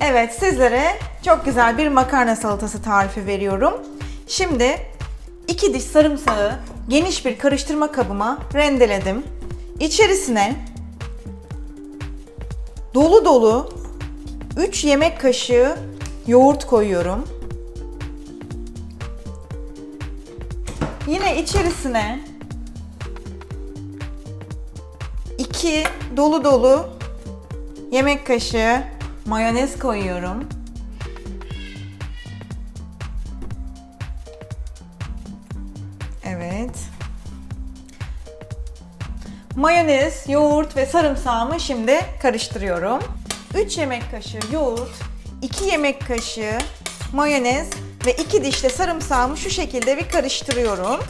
Evet sizlere çok güzel bir makarna salatası tarifi veriyorum. Şimdi iki diş sarımsağı geniş bir karıştırma kabıma rendeledim. İçerisine dolu dolu 3 yemek kaşığı yoğurt koyuyorum. Yine içerisine 2 dolu dolu yemek kaşığı mayonez koyuyorum. Evet. Mayonez, yoğurt ve sarımsağımı şimdi karıştırıyorum. 3 yemek kaşığı yoğurt, 2 yemek kaşığı mayonez ve 2 diş de sarımsağımı şu şekilde bir karıştırıyorum.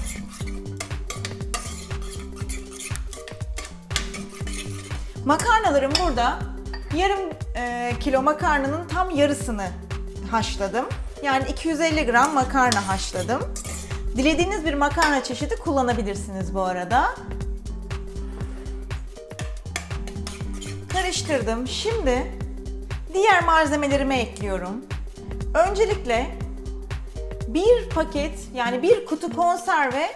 Makarnalarım burada yarım e, kilo makarnanın tam yarısını haşladım. Yani 250 gram makarna haşladım. Dilediğiniz bir makarna çeşidi kullanabilirsiniz bu arada. Karıştırdım. Şimdi diğer malzemelerimi ekliyorum. Öncelikle bir paket yani bir kutu konserve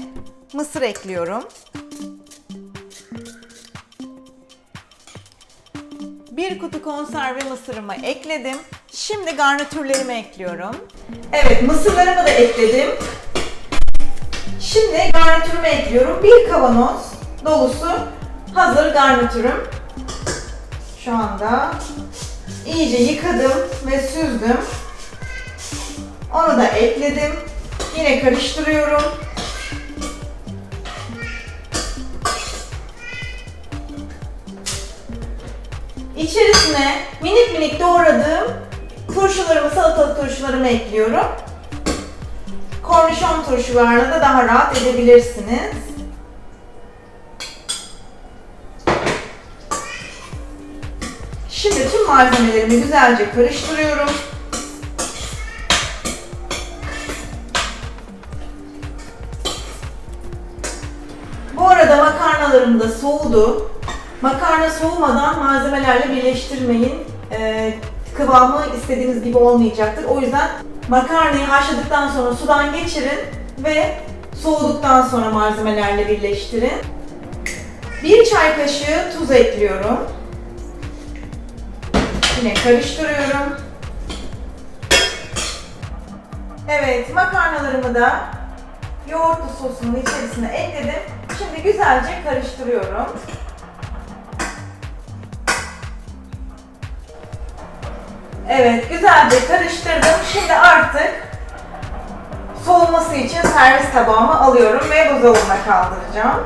mısır ekliyorum. Bir kutu konserve mısırımı ekledim. Şimdi garnitürlerimi ekliyorum. Evet mısırlarımı da ekledim. Şimdi garnitürümü ekliyorum. Bir kavanoz dolusu hazır garnitürüm. Şu anda iyice yıkadım ve süzdüm. Onu da ekledim. Yine karıştırıyorum. İçerisine minik minik doğradığım turşularımı, salatalık turşularımı ekliyorum. Kornişon turşularla da daha rahat edebilirsiniz. Şimdi tüm malzemelerimi güzelce karıştırıyorum. Bu arada makarnalarım da soğudu. Makarna soğumadan malzemelerle birleştirmeyin. Ee, kıvamı istediğiniz gibi olmayacaktır. O yüzden makarnayı haşladıktan sonra sudan geçirin ve soğuduktan sonra malzemelerle birleştirin. Bir çay kaşığı tuz ekliyorum. Yine karıştırıyorum. Evet, makarnalarımı da yoğurtlu sosumun içerisine ekledim. Şimdi güzelce karıştırıyorum. Evet, güzelce karıştırdım. Şimdi artık soğuması için servis tabağıma alıyorum ve buzdolabına kaldıracağım.